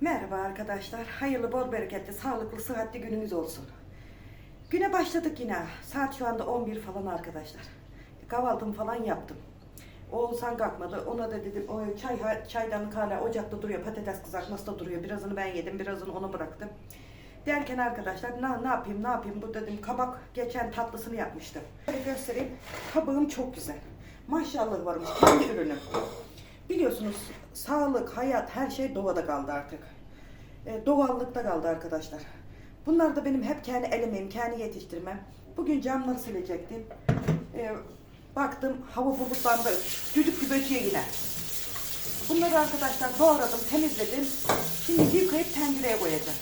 Merhaba arkadaşlar. Hayırlı, bol bereketli, sağlıklı, sıhhatli gününüz olsun. Güne başladık yine. Saat şu anda 11 falan arkadaşlar. Kahvaltımı falan yaptım. Oğuzhan kalkmadı. Ona da dedim o çay çaydanlık hala ocakta duruyor. Patates kızartması da duruyor. Birazını ben yedim, birazını ona bıraktım. Derken arkadaşlar ne, ne yapayım ne yapayım bu dedim kabak geçen tatlısını yapmıştım. Böyle göstereyim. Kabağım çok güzel. Maşallah varmış kendi ürünüm. Biliyorsunuz sağlık, hayat her şey doğada kaldı artık. E, doğallıkta kaldı arkadaşlar. Bunlar da benim hep kendi elemeğim, kendi yetiştirmem. Bugün camları silecektim. E, baktım hava bulutlandı. Düdük gibi ötüyor yine. Bunları arkadaşlar doğradım, temizledim. Şimdi yıkayıp tencereye koyacağım.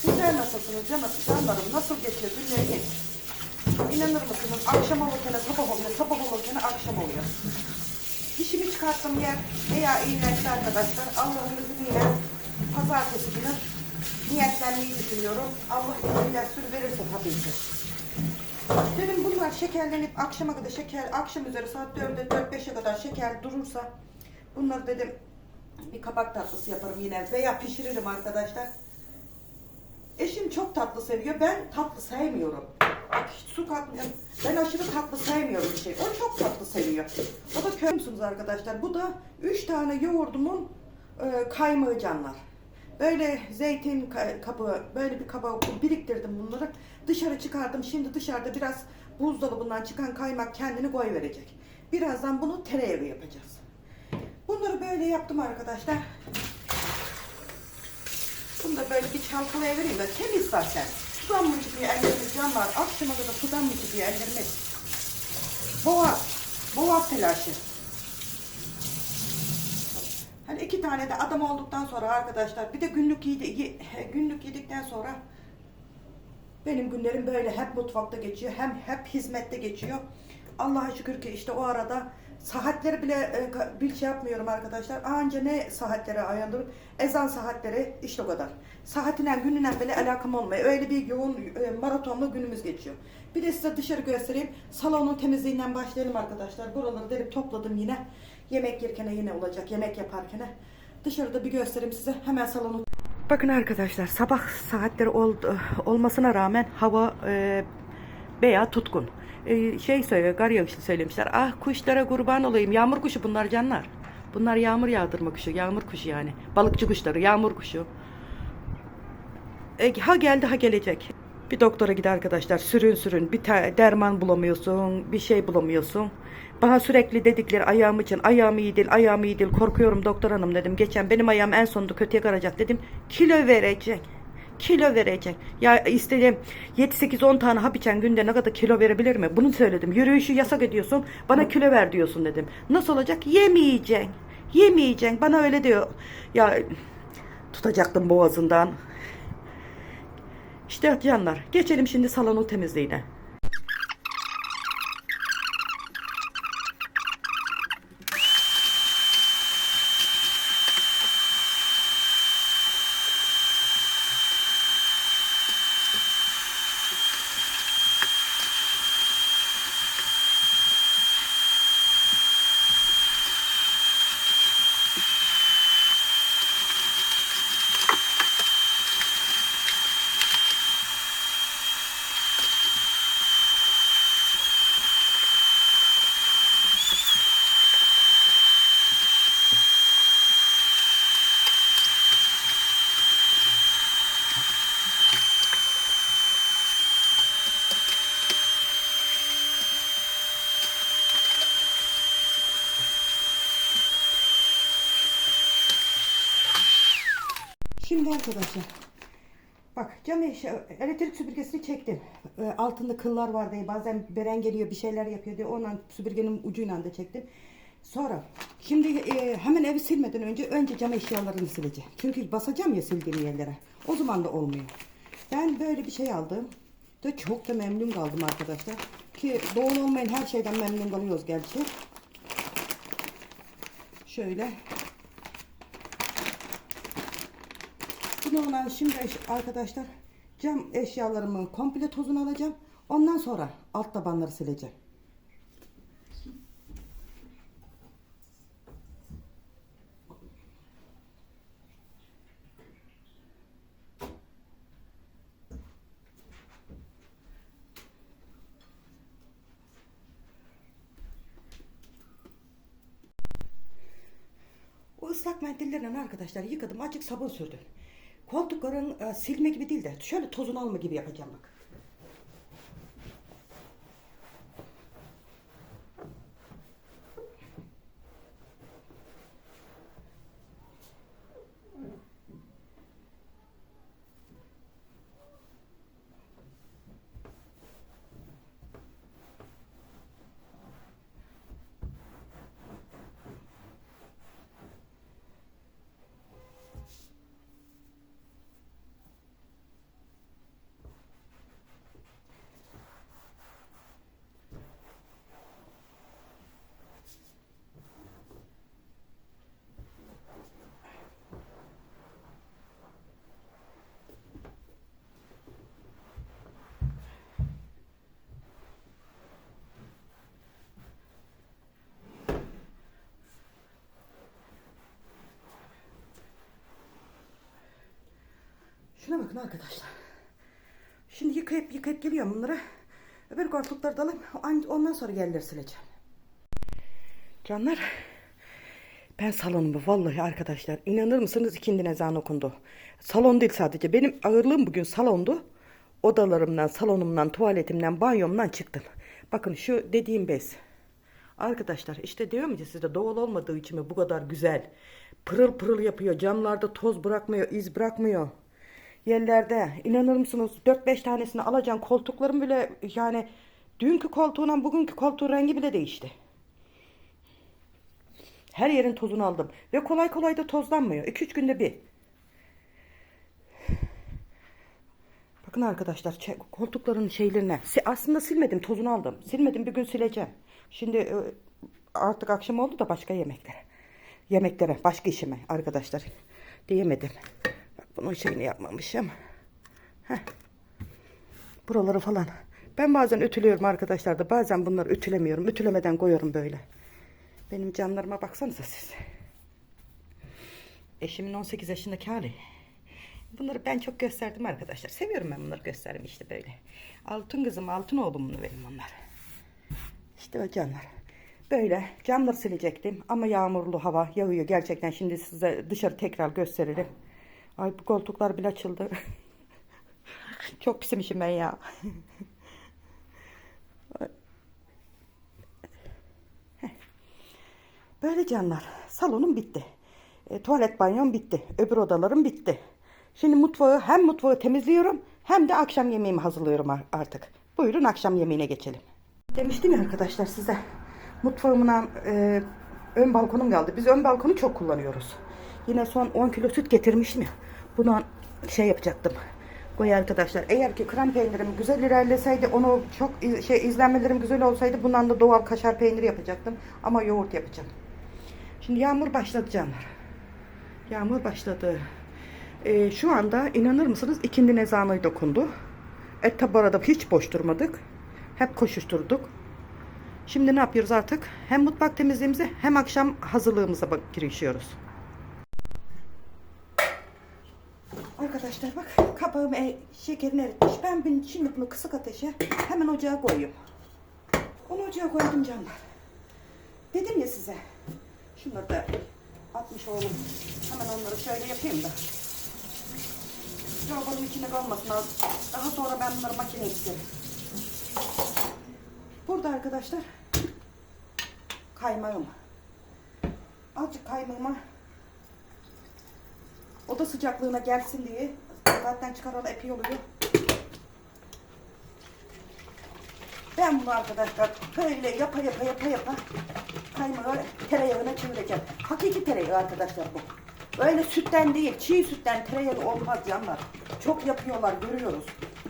Sizler nasılsınız canım, canlarım? Nasıl geçiyor günleriniz? İnanır mısınız? Akşam olurken sabah oluyor, sabah olurken akşam oluyor. Dişimi çıkarttım yer veya iğneçli arkadaşlar. Allah'ın izniyle pazartesi günü niyetlenmeyi düşünüyorum. Allah izniyle sür verirse tabii ki. Dedim bunlar şekerlenip akşama kadar şeker, akşam üzeri saat 4'e 4-5'e kadar şeker durursa bunları dedim bir kabak tatlısı yaparım yine veya pişiririm arkadaşlar. Eşim çok tatlı seviyor. Ben tatlı sevmiyorum. Hiç su katmıyorum. Ben aşırı tatlı sevmiyorum bir şey. O çok tatlı seviyor. O da köy musunuz arkadaşlar? Bu da 3 tane yoğurdumun e, kaymağı canlar. Böyle zeytin ka- kabı, böyle bir kaba biriktirdim bunları. Dışarı çıkardım. Şimdi dışarıda biraz buzdolabından çıkan kaymak kendini koy verecek. Birazdan bunu tereyağı yapacağız. Bunları böyle yaptım arkadaşlar. Bunu da böyle bir çalkalaya vereyim de temiz zaten. Sudan mı çıkıyor ellerimiz can var. Akşama kadar sudan mı çıkıyor ellerimiz. Boğa, boğa telaşı. Hani iki tane de adam olduktan sonra arkadaşlar bir de günlük yedi, ye- günlük yedikten sonra benim günlerim böyle hep mutfakta geçiyor hem hep hizmette geçiyor. Allah'a şükür ki işte o arada saatleri bile e, bir şey yapmıyorum arkadaşlar. Anca ne saatlere ayarlarım? Ezan saatleri işte o kadar. Saatinden gününden bile alakam olmuyor. Öyle bir yoğun e, maratonlu günümüz geçiyor. Bir de size dışarı göstereyim. Salonun temizliğinden başlayalım arkadaşlar. Buraları delip topladım yine. Yemek yerken yine olacak. Yemek yaparken. Dışarıda bir göstereyim size. Hemen salonu Bakın arkadaşlar sabah saatleri oldu, olmasına rağmen hava e, veya tutkun. E, şey söylüyor, gar yağışlı söylemişler. Ah kuşlara kurban olayım. Yağmur kuşu bunlar canlar. Bunlar yağmur yağdırma kuşu. Yağmur kuşu yani. Balıkçı kuşları, yağmur kuşu. E, ha geldi ha gelecek. Bir doktora git arkadaşlar. Sürün sürün. Bir derman bulamıyorsun. Bir şey bulamıyorsun. Bana sürekli dedikleri ayağım için ayağım iyi değil, ayağım iyi değil. Korkuyorum doktor hanım dedim. Geçen benim ayağım en sonunda kötüye karacak dedim. Kilo verecek. Kilo verecek. Ya istedim 7-8-10 tane hap içen günde ne kadar kilo verebilir mi? Bunu söyledim. Yürüyüşü yasak ediyorsun. Bana kilo ver diyorsun dedim. Nasıl olacak? Yemeyeceksin. Yemeyeceksin. Bana öyle diyor. Ya tutacaktım boğazından. İşte canlar. Geçelim şimdi salonu temizliğine. Şimdi arkadaşlar bak cam eşya, elektrik süpürgesini çektim. Ee, altında kıllar var diye bazen beren geliyor bir şeyler yapıyor diye ondan süpürgenin ucuyla da çektim. Sonra şimdi e, hemen evi silmeden önce önce cam eşyalarını sileceğim. Çünkü basacağım ya sildiğim yerlere. O zaman da olmuyor. Ben böyle bir şey aldım. Da çok da memnun kaldım arkadaşlar. Ki doğal olmayan her şeyden memnun kalıyoruz gerçi. Şöyle normal şimdi arkadaşlar cam eşyalarımı komple tozunu alacağım. Ondan sonra alt tabanları sileceğim. ıslak mendillerini arkadaşlar yıkadım. Açık sabun sürdüm. Koltukların e, silme gibi değil de şöyle tozunu alma gibi yapacağım bak. Şuna bakın arkadaşlar. Şimdi yıkayıp yıkayıp geliyorum bunları. Öbür koltukları da. An- Ondan sonra yerleri sileceğim. Canlar. Ben salonumu vallahi arkadaşlar inanır mısınız ikindi ezan okundu. Salon değil sadece. Benim ağırlığım bugün salondu. Odalarımdan, salonumdan, tuvaletimden, banyomdan çıktım. Bakın şu dediğim bez. Arkadaşlar işte diyorum ya size doğal olmadığı için mi bu kadar güzel. Pırıl pırıl yapıyor. Camlarda toz bırakmıyor, iz bırakmıyor. Yerlerde inanır mısınız 4-5 tanesini alacağım. Koltuklarım bile yani dünkü koltuğundan bugünkü koltuğun rengi bile değişti. Her yerin tozunu aldım. Ve kolay kolay da tozlanmıyor. 2-3 günde bir. Bakın arkadaşlar koltukların şeylerine. Aslında silmedim tozunu aldım. Silmedim bir gün sileceğim. Şimdi e, artık akşam oldu da başka yemeklere. Yemeklere başka işime arkadaşlar. Diyemedim. Bunun şeyini yapmamışım. Heh. Buraları falan. Ben bazen ütülüyorum arkadaşlar da bazen bunları ütülemiyorum. Ütülemeden koyuyorum böyle. Benim canlarıma baksanıza siz. Eşimin 18 yaşındaki hali. Bunları ben çok gösterdim arkadaşlar. Seviyorum ben bunları göstermeyi işte böyle. Altın kızım, altın oğlum bunu benim onlar. İşte o canlar. Böyle camları silecektim ama yağmurlu hava yağıyor gerçekten. Şimdi size dışarı tekrar gösteririm. Ay bu koltuklar bile açıldı. çok pismişim ben ya. Böyle canlar. Salonum bitti. E, tuvalet banyom bitti. Öbür odalarım bitti. Şimdi mutfağı hem mutfağı temizliyorum hem de akşam yemeğimi hazırlıyorum ar- artık. Buyurun akşam yemeğine geçelim. Demiştim ya arkadaşlar size. Mutfağımdan e, ön balkonum geldi. Biz ön balkonu çok kullanıyoruz. Yine son 10 kilo süt getirmiştim ya. Bundan şey yapacaktım. Koy arkadaşlar. Eğer ki krem peynirim güzel ilerleseydi onu çok şey izlenmelerim güzel olsaydı bundan da doğal kaşar peyniri yapacaktım. Ama yoğurt yapacağım. Şimdi yağmur başladı canlar. Yağmur başladı. Ee, şu anda inanır mısınız ikindi ezanı dokundu. Et tabi hiç boş durmadık. Hep koşuşturduk. Şimdi ne yapıyoruz artık? Hem mutfak temizliğimize hem akşam hazırlığımıza girişiyoruz. Arkadaşlar bak kabağım e, şekerini eritmiş. Ben bin- şimdi bunu kısık ateşe hemen ocağa koyuyorum. Onu ocağa koydum canlar. Dedim ya size. Şunları da atmış oğlum. Hemen onları şöyle yapayım da. Lavabonun içinde kalmasın. Daha sonra ben bunları makineye isterim. Burada arkadaşlar kaymağım. Azıcık kaymağıma oda sıcaklığına gelsin diye zaten çıkaralı epey oluyor. Ben bunu arkadaşlar böyle yapa yapa yapa yapa kaymağı tereyağına çevireceğim. Hakiki tereyağı arkadaşlar bu. Böyle sütten değil, çiğ sütten tereyağı olmaz yanlar. Çok yapıyorlar, görüyoruz.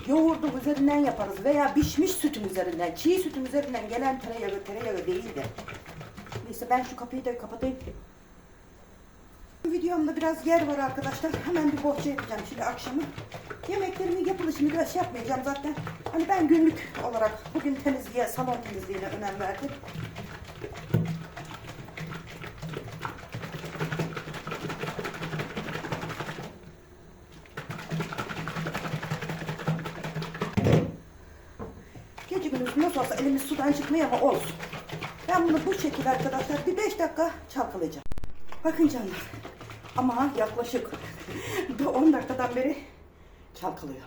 Yoğurdu üzerinden yaparız veya pişmiş sütün üzerinden, çiğ sütün üzerinden gelen tereyağı tereyağı değildir. Neyse ben şu kapıyı da kapatayım. Videomda biraz yer var arkadaşlar. Hemen bir bohça yapacağım şimdi akşamı. Yemeklerimin yapılışını biraz şey yapmayacağım zaten. Hani ben günlük olarak bugün temizliğe, salon temizliğine önem verdim. Gece gündüz nasıl olsa elimiz sudan çıkmıyor ama olsun. Ben bunu bu şekilde arkadaşlar bir 5 dakika çalkalayacağım. Bakın canlar. Ama yaklaşık bir 10 dakikadan beri çalkalıyor.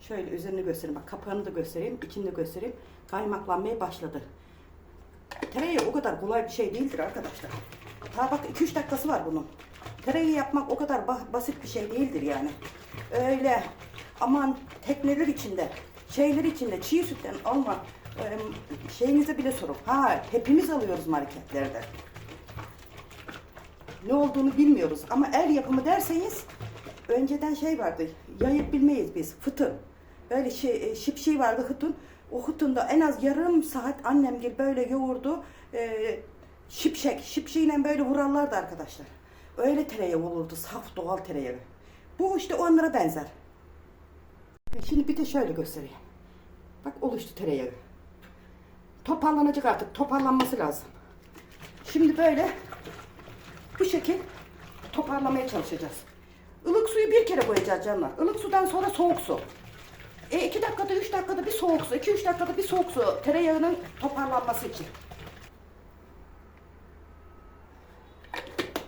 Şöyle üzerini göstereyim. Bak kapağını da göstereyim. içini de göstereyim. Kaymaklanmaya başladı. Tereyağı o kadar kolay bir şey değildir arkadaşlar. Ta bak 2-3 dakikası var bunun. Tereyağı yapmak o kadar ba- basit bir şey değildir yani. Öyle aman tekneler içinde, şeyler içinde çiğ sütten alma şeyinize bile sorun. Ha hepimiz alıyoruz marketlerde. Ne olduğunu bilmiyoruz ama el yapımı derseniz önceden şey vardı. Yayıp bilmeyiz biz. Fıtın. Böyle şey, şip şey vardı hıtın. O hıtında en az yarım saat annem gibi böyle yoğurdu. E, şipşek. Şipşeğiyle böyle vurarlardı arkadaşlar. Öyle tereyağı olurdu. Saf doğal tereyağı. Bu işte onlara benzer. E, Şimdi bir de şöyle göstereyim. Bak oluştu tereyağı. Toparlanacak artık. Toparlanması lazım. Şimdi böyle bu şekil toparlamaya çalışacağız. Ilık suyu bir kere koyacağız canlar. Ilık sudan sonra soğuk su. E iki dakikada, üç dakikada bir soğuk su. iki üç dakikada bir soğuk su. Tereyağının toparlanması için.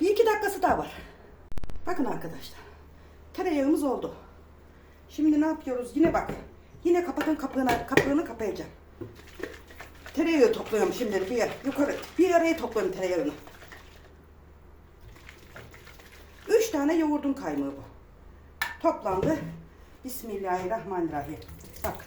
Bir iki dakikası daha var. Bakın arkadaşlar. Tereyağımız oldu. Şimdi ne yapıyoruz? Yine bak. Yine kapatın kapağını, kapağını kapayacağım. Tereyağı topluyorum şimdi bir yer, yukarı. Bir araya topluyorum tereyağını. Üç tane yoğurdun kaymağı bu. Toplandı. Bismillahirrahmanirrahim. Bak.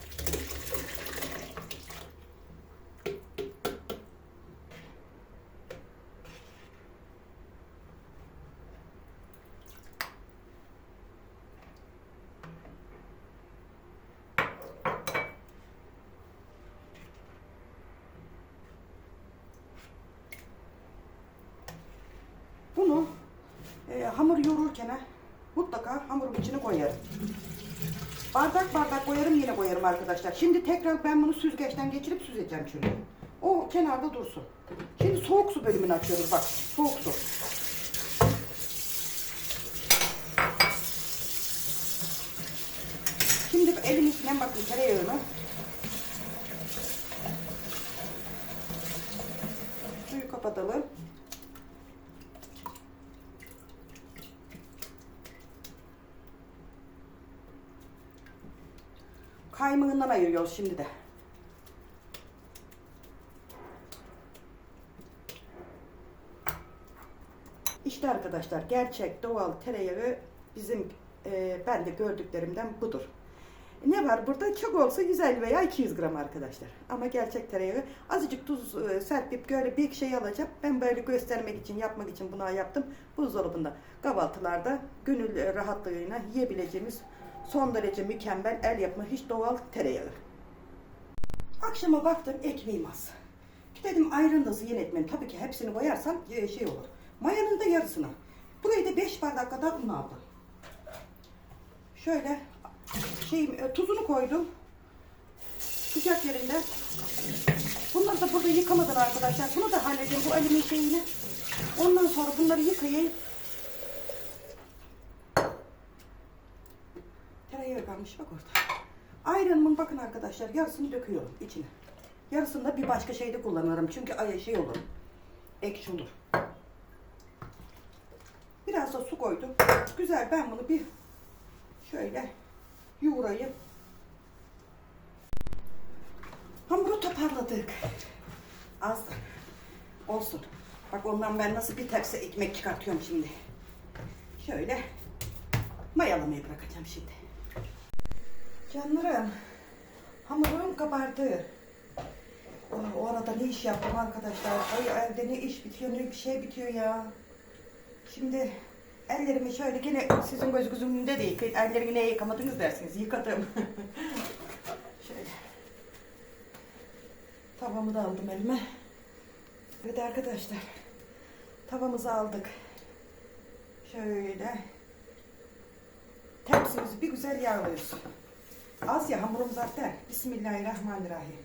Bunu e, hamur yoğururken mutlaka hamurun içine koyarım. Bardak bardak koyarım yine koyarım arkadaşlar. Şimdi tekrar ben bunu süzgeçten geçirip süzeceğim şöyle. O kenarda dursun. Şimdi soğuk su bölümünü açıyoruz bak. Soğuk su. Şimdi elimizle bakın tereyağını. Suyu kapatalım. Kaymağından ayırıyoruz şimdi de. İşte arkadaşlar gerçek doğal tereyağı bizim e, ben de gördüklerimden budur. Ne var burada? Çok olsa 150 veya 200 gram arkadaşlar. Ama gerçek tereyağı azıcık tuz e, serpip böyle bir şey alacağım. Ben böyle göstermek için, yapmak için bunu yaptım. Buzdolabında kahvaltılarda gönül rahatlığıyla yiyebileceğimiz son derece mükemmel el yapma hiç doğal tereyağı. Akşama baktım ekmeğim az. Dedim ayran da ziyan. Tabii ki hepsini koyarsam e, şey olur. Mayanın da yarısını. Buraya da 5 bardak kadar un aldım. Şöyle şey e, tuzunu koydum. Sıcak yerinde. Bunları da burada yıkamadım arkadaşlar. Bunu da halledeyim bu elimin şeyini. Ondan sonra bunları yıkayayım. Tereyağı kalmış bak orada. Ayranımın bakın arkadaşlar yarısını döküyorum içine. Yarısını da bir başka şeyde kullanırım. Çünkü ay şey olur. Ekşi olur. Biraz da su koydum. Güzel ben bunu bir şöyle yoğurayım. Hamuru toparladık. Az da olsun. Bak ondan ben nasıl bir tepsi ekmek çıkartıyorum şimdi. Şöyle mayalamaya bırakacağım şimdi. Canlarım, hamurum kabardı. Aa, O arada ne iş yaptım arkadaşlar? Ay evde ne iş bitiyor, ne bir şey bitiyor ya. Şimdi ellerimi şöyle gene sizin gözünüzün önünde değil. Ellerimi niye yıkamadınız dersiniz. Yıkadım. şöyle. Tavamı da aldım elime. Evet arkadaşlar. Tavamızı aldık. Şöyle. Tepsimizi bir güzel yağlıyoruz. Az ya hamurum zaten. Bismillahirrahmanirrahim.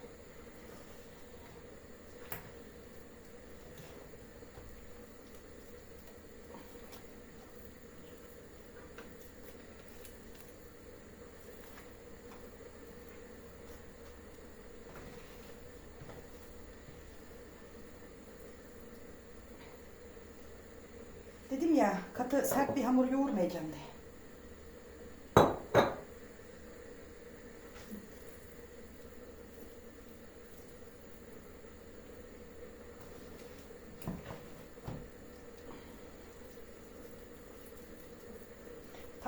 Dedim ya katı sert bir hamur yoğurmayacağım de.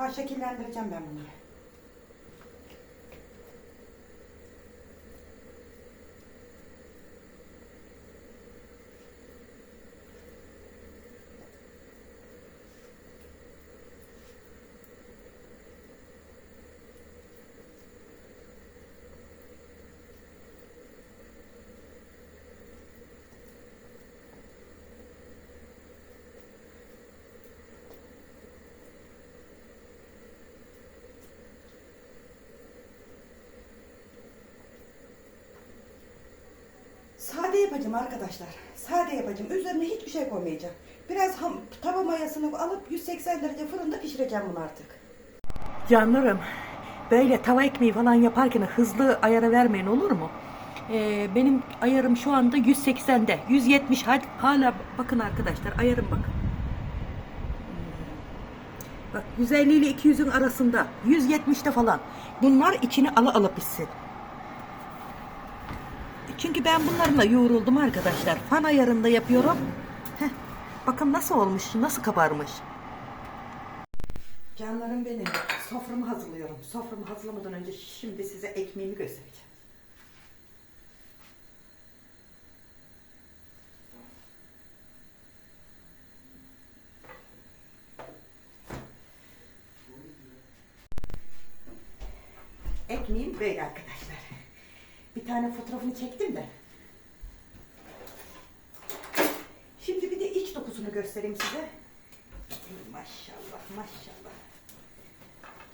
Ta şekillendireceğim ben bunları. Sade yapacağım arkadaşlar. Sade yapacağım. Üzerine hiçbir şey koymayacağım. Biraz ham, tava mayasını alıp 180 derece fırında pişireceğim bunu artık. Canlarım böyle tava ekmeği falan yaparken hızlı ayara vermeyin olur mu? Ee, benim ayarım şu anda 180'de. 170 hadi hala bakın arkadaşlar ayarım bakın. Bak 150 ile 200'ün arasında. 170'te falan. Bunlar içine ala ala pişsin. Çünkü ben bunlarla yoğruldum arkadaşlar. Fan ayarında yapıyorum. Heh, bakın nasıl olmuş, nasıl kabarmış. Canlarım benim. Soframı hazırlıyorum. Soframı hazırlamadan önce şimdi size ekmeğimi göstereceğim. Ekmeğim böyle arkadaşlar. Bir tane fotoğrafını çektim de. Şimdi bir de iç dokusunu göstereyim size. Maşallah maşallah.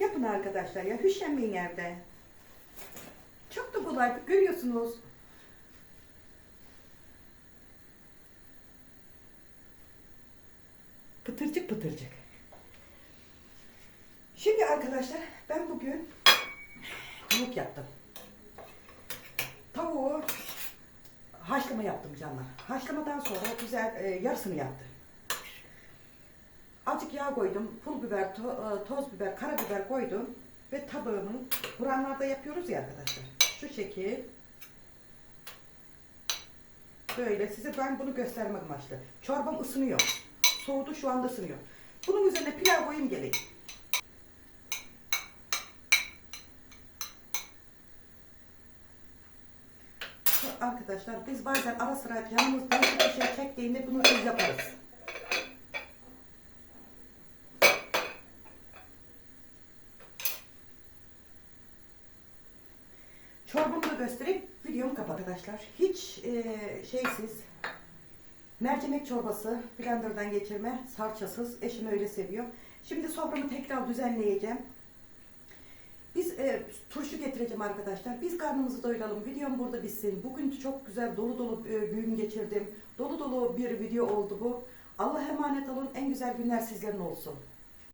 Yapın arkadaşlar ya üşenmeyin evde. Çok da kolay görüyorsunuz. Pıtırcık pıtırcık. Şimdi arkadaşlar ben bugün tavuk yaptım. Haşlama yaptım canlar. Haşlamadan sonra güzel e, yarısını yaptım. Azıcık yağ koydum, pul biber, to- e, toz biber, karabiber koydum ve tabağımı Kur'anlarda yapıyoruz ya arkadaşlar. Şu şekil. Böyle size ben bunu göstermek amaçlı. Çorbam ısınıyor. Soğudu şu anda ısınıyor. Bunun üzerine pilav koyayım geleyim. Arkadaşlar biz bazen ara sıra yanımızda bir şey çektiğinde bunu biz yaparız. Çorbamı da göstereyim. Videomu kapat arkadaşlar. Hiç e, şeysiz. Mercimek çorbası. Blender'dan geçirme. Salçasız. Eşim öyle seviyor. Şimdi soframı tekrar düzenleyeceğim. Biz e, turşu getireceğim arkadaşlar. Biz karnımızı doyuralım. Videom burada bitsin. Bugün çok güzel dolu dolu e, gün geçirdim. Dolu dolu bir video oldu bu. Allah emanet olun. En güzel günler sizlerin olsun.